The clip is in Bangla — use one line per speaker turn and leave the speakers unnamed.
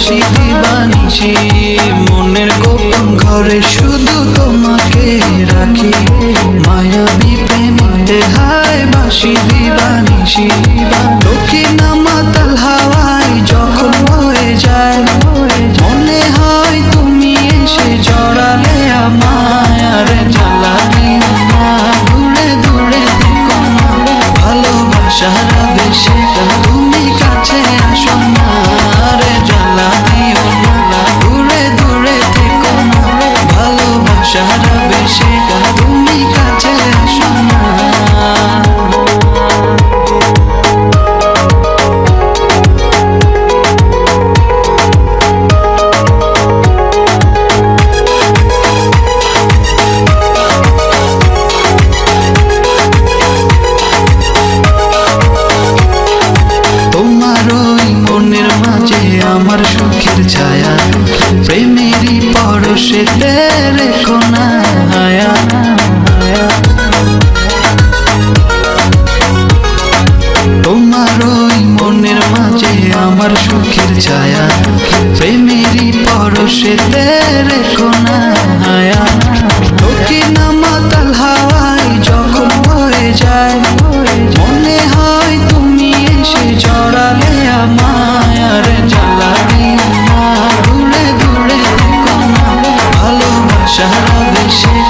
হাসি দিবানিছি। মনের গোপন ঘরে শুধু তোমাকে রাখি। মায়া বিপে মায়ে হায় বাসি দিবানিছি। দক্ষিণা মাতা 下的东西 রেখো না হায়া তোমার ওই মনের মাঝে আমার সুখের ছায়া প্রেমেরই shit